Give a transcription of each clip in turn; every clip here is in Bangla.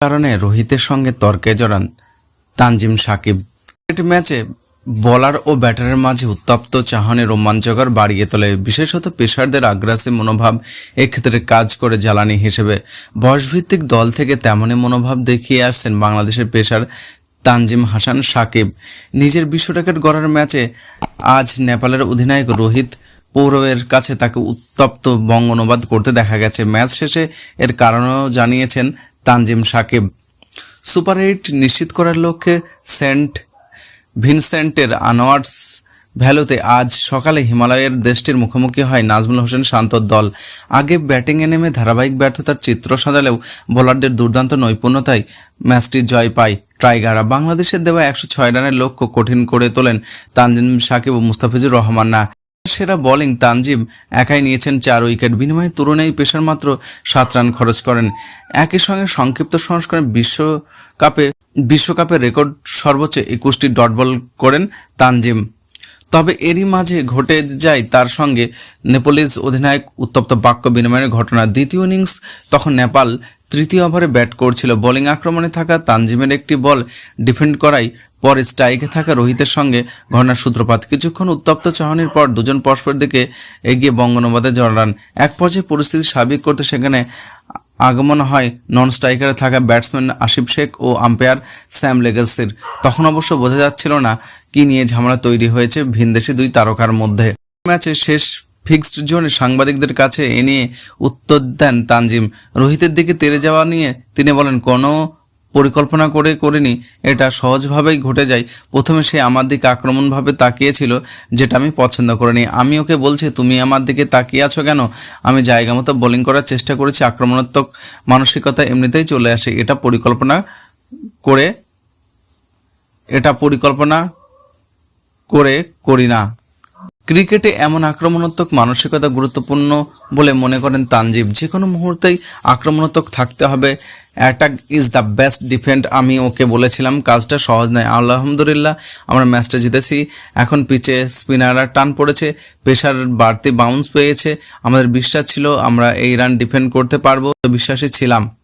কারণে রোহিতের সঙ্গে তর্কে জড়ান তানজিম সাকিব। ক্রিকেট ম্যাচে বলার ও ব্যাটারের মাঝে উত্তপ্ত চাহনি রোমাঞ্চকর বাড়িয়ে তোলে। বিশেষত পেশারদের আগ্রাসী মনোভাব এক্ষেত্রে কাজ করে জ্বালানি হিসেবে। বয়সভিত্তিক দল থেকে তেমনই মনোভাব দেখিয়ে আসছেন বাংলাদেশের পেশার তানজিম হাসান সাকিব। নিজের বিশ্ব রেকর্ড গড়ার ম্যাচে আজ নেপালের অধিনায়ক রোহিত পৌরবের কাছে তাকে উত্তপ্ত বঙ্গ অনুবাদ করতে দেখা গেছে। ম্যাচ শেষে এর কারণও জানিয়েছেন তানজিম সাকিব। সুপার এইট নিশ্চিত করার লক্ষ্যে সেন্ট ভিনসেন্টের আনোয়ার্স ভ্যালুতে আজ সকালে হিমালয়ের দেশটির মুখোমুখি হয় নাজমুল হোসেন শান্তর দল। আগে ব্যাটিংয়ে নেমে ধারাবাহিক ব্যর্থতার চিত্র সাজালেও বোলারদের দুর্দান্ত নৈপুণ্যতায় ম্যাচটি জয় পায়। ট্রাইগাররা বাংলাদেশের দেওয়া একশো ছয় রানের লক্ষ্য কঠিন করে তোলেন তানজিম সাকিব ও মুস্তাফিজুর রহমান। না সেরা বোলিং তানজিম একাই নিয়েছেন চার উইকেট। বিনিময়ে তরুণেই পেশার মাত্র সাত রান খরচ করেন। একই সঙ্গে সংক্ষিপ্ত সংস্করণে বিশ্বকাপে বিশ্বকাপের রেকর্ড সর্বোচ্চ একুশটি ডট বল করেন তানজিম। তবে এরই মাঝে ঘটে যায় তার সঙ্গে নেপালিজ অধিনায়ক উত্তপ্ত বাক্য বিনিময়ের ঘটনা। দ্বিতীয় ইনিংস তখন নেপাল তৃতীয় ওভারে ব্যাট করছিল। বোলিং আক্রমণে থাকা তানজিমের একটি বল ডিফেন্ড করাই পরে স্ট্রাইকে থাকা রোহিতের সঙ্গে ঘটনার সূত্রপাত। কিছুক্ষণ উত্তপ্ত চাহনির পর দুজন পরস্পর দিকে এগিয়ে বঙ্গনবাদে জড়ান এক পর্যায়ে পরিস্থিতি স্বাভাবিক করতে সেখানে আগমন হয় নন স্ট্রাইকারে থাকা ব্যাটসম্যান আসিফ শেখ ও আম্পায়ার স্যাম লেগেলসির তখন অবশ্য বোঝা যাচ্ছিল না কি নিয়ে ঝামেলা তৈরি হয়েছে ভিনদেশি দুই তারকার মধ্যে। ম্যাচে শেষ ফিক্সড জোনে সাংবাদিকদের কাছে এ নিয়ে উত্তর দেন তানজিম। রোহিতের দিকে তেরে যাওয়া নিয়ে তিনি বলেন, কোনো পরিকল্পনা করে করিনি, এটা সহজভাবেই ঘটে যায়। প্রথমে সে আমার দিকে আক্রমণভাবে তাকিয়েছিল, যেটা আমি পছন্দ করিনি। আমি ওকে বলছি, তুমি আমার দিকে তাকিয়ে আছো কেন? আমি জায়গা মতো বোলিং করার চেষ্টা করেছি, আক্রমণাত্মক মানসিকতা এমনিতেই চলে আসে। এটা পরিকল্পনা করে, এটা পরিকল্পনা করে করি না। ক্রিকেটে এমন আক্রমণাত্মক মানসিকতা গুরুত্বপূর্ণ বলে মনে করেন তানজিব। যে কোনো মুহূর্তেই আক্রমণাত্মক থাকতে হবে। Attack is the best defend, আমি ওকে বলেছিলাম। কাজটা সহজ নয়। আলহামদুলিল্লাহ, আমরা ম্যাচটা জিতেছি। এখন পিচে স্পিনাররা টান পড়েছে, পেশার বাড়তি বাউন্স পেয়েছে। আমাদের বিশ্বাস ছিল আমরা এই রান ডিফেন্ড করতে পারব। বিশ্বাসী ছিলাম।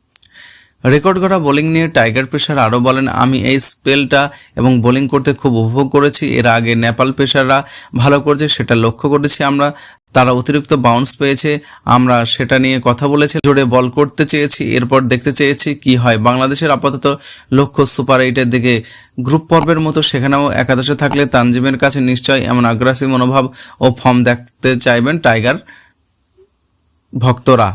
রেকর্ড করা বোলিং নিয়ে টাইগার পেশার আরও বলেন, আমি এই স্পেলটা এবং বোলিং করতে খুব উপভোগ করেছি। এর আগে নেপাল পেশাররা ভালো করেছে, সেটা লক্ষ্য করেছি আমরা। তারা অতিরিক্ত বাউন্স পেয়েছে, আমরা সেটা নিয়ে কথা বলেছি, জোরে বল করতে চেয়েছি, এরপর দেখতে চেয়েছি কি হয়। বাংলাদেশের আপাতত লক্ষ্য সুপার এইটের দিকে গ্রুপ পর্বের মতো, সেখানেও একাদশে থাকলে তানজিমের কাছে নিশ্চয় এমন আগ্রাসী মনোভাব ও ফর্ম দেখতে চাইবেন টাইগার ভক্তরা।